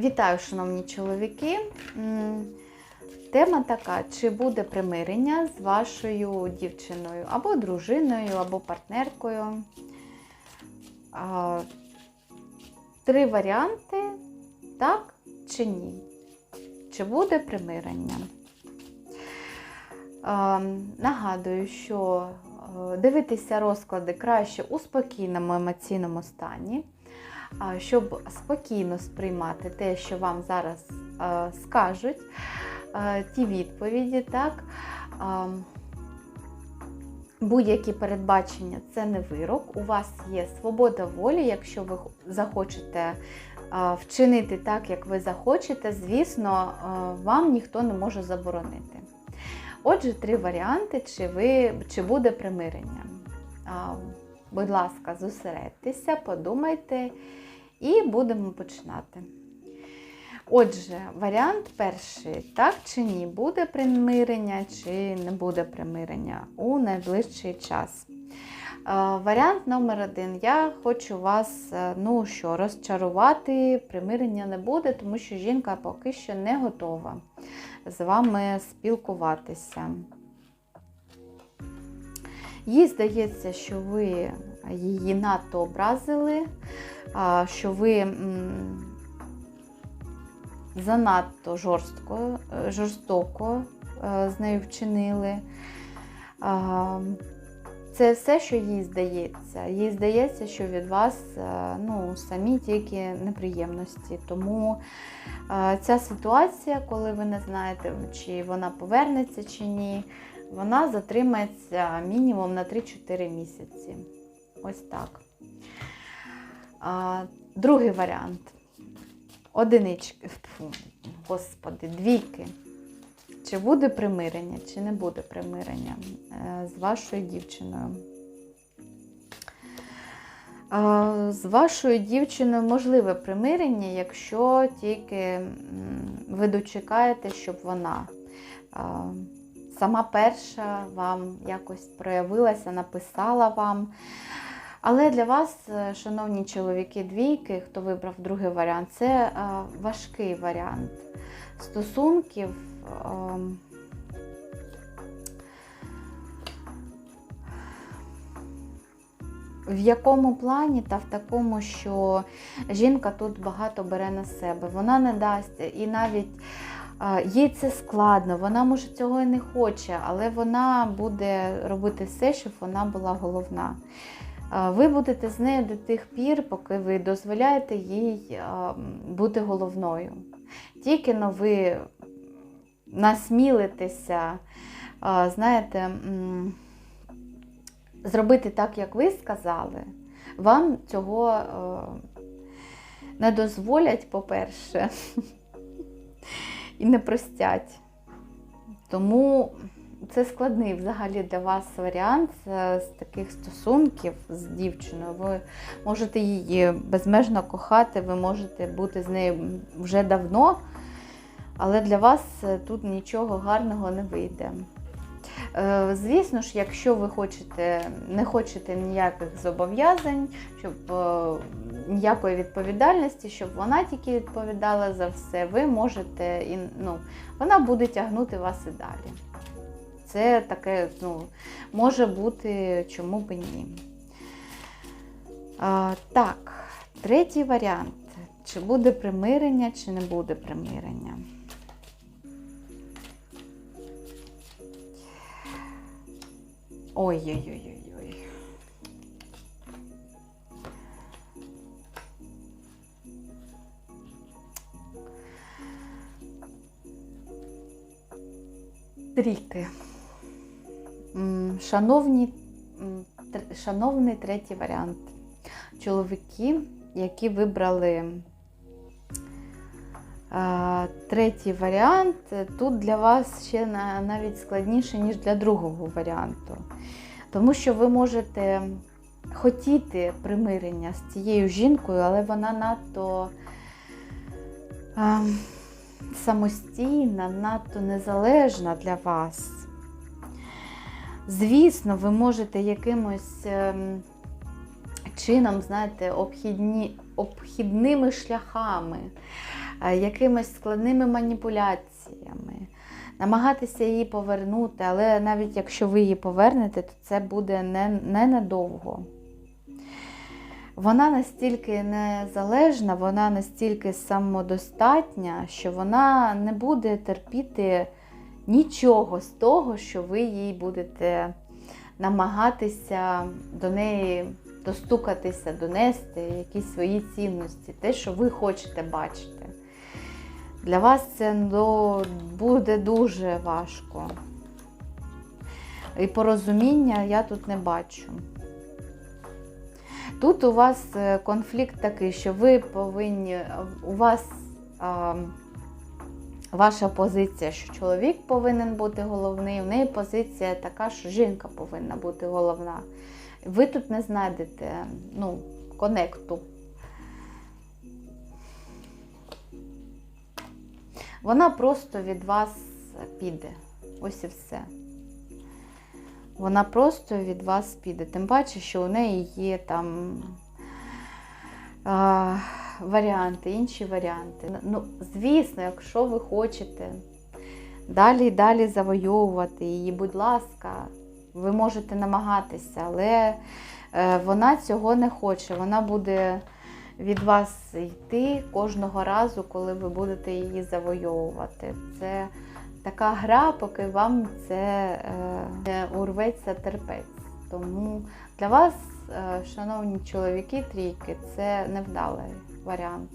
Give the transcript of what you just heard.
Вітаю, шановні чоловіки. Тема така: чи буде примирення з вашою дівчиною, або дружиною, або партнеркою? Три варіанти: так чи ні? Чи буде примирення? Нагадую, що е, дивитися розклади краще у спокійному емоційному стані щоб спокійно сприймати те, що вам зараз е, скажуть, е, ті відповіді, так. Будь-які передбачення це не вирок. У вас є свобода волі, якщо ви захочете вчинити так, як ви захочете, звісно, е, вам ніхто не може заборонити. Отже, три варіанти, чи, ви, чи буде примирення. Будь ласка, зосередьтеся, подумайте і будемо починати. Отже, варіант перший, так чи ні, буде примирення чи не буде примирення у найближчий час. Е, Варіант номер один. Я хочу вас е, ну що, розчарувати, примирення не буде, тому що жінка поки що не готова з вами спілкуватися. Їй здається, що ви її надто образили, що ви занадто жорстко, е, жорстоко е, з нею вчинили. Це все, що їй здається. Їй здається, що від вас е, ну, самі тільки неприємності. Тому е, ця ситуація, коли ви не знаєте, чи вона повернеться чи ні, вона затримається мінімум на 3-4 місяці. Ось так. Другий варіант. Одинички. Господи, двійки. Чи буде примирення, чи не буде примирення е, з вашою дівчиною? З вашою дівчиною можливе примирення, якщо тільки ви дочекаєте, щоб вона сама перша вам якось проявилася, написала вам. Але для вас, е, шановні чоловіки, двійки, хто вибрав другий варіант, це е, важкий варіант стосунків. ем, В якому плані та в такому, що жінка тут багато бере на себе, вона не дасть і навіть їй це складно, вона може цього і не хоче, але вона буде робити все, щоб вона була головна. Ви будете з нею до тих пір, поки ви дозволяєте їй бути головною. Тільки но ви насмілитеся, знаєте, зробити так, як ви сказали, вам цього не дозволять, по-перше, і не простять. Тому це складний взагалі для вас варіант е, з таких стосунків з дівчиною. Ви можете її безмежно кохати, ви можете бути з нею вже давно, але для вас е, тут нічого гарного не вийде. Е, Звісно ж, якщо ви хочете, не хочете ніяких зобов'язань, щоб ніякої відповідальності, щоб вона тільки відповідала за все, ви можете і ну, вона буде тягнути вас і далі. Це таке, ну, може бути, чому б ні. А, так, третій варіант. Чи буде примирення, чи не буде примирення? Ой-ой-ой-ой. Трійки. Шановні, шановний третій варіант. Чоловіки, які вибрали третій варіант, тут для вас ще на- навіть складніше, ніж для другого варіанту. Тому що ви можете хотіти примирення з цією жінкою, але вона надто самостійна, надто незалежна для вас. Звісно, ви можете якимось ем, чином, знаєте, обхідні, обхідними шляхами е, якимись складними маніпуляціями, намагатися її повернути, але навіть якщо ви її повернете, то це буде не, не надовго. Вона настільки незалежна, вона настільки самодостатня, що вона не буде терпіти нічого з того, що ви їй будете намагатися до неї достукатися, донести якісь свої цінності, те, що ви хочете бачити. Для вас це ну, буде дуже важко. І порозуміння я тут не бачу. Тут у вас е, конфлікт такий, що ви повинні, у вас а, ваша позиція, що чоловік повинен бути головний, в неї позиція така, що жінка повинна бути головна. Ви тут не знайдете ну, конекту. Вона просто від вас піде. Ось і все. Вона просто від вас піде. Тим паче, що у неї є там а, варіанти, інші варіанти. Ну, звісно, якщо ви хочете далі і далі завойовувати її, будь ласка, ви можете намагатися, але е, вона цього не хоче. Вона буде від вас йти кожного разу, коли ви будете її завойовувати. Це така гра, поки вам це е, не урветься терпець. Тому для вас, е, шановні чоловіки, трійки, це невдалий варіант.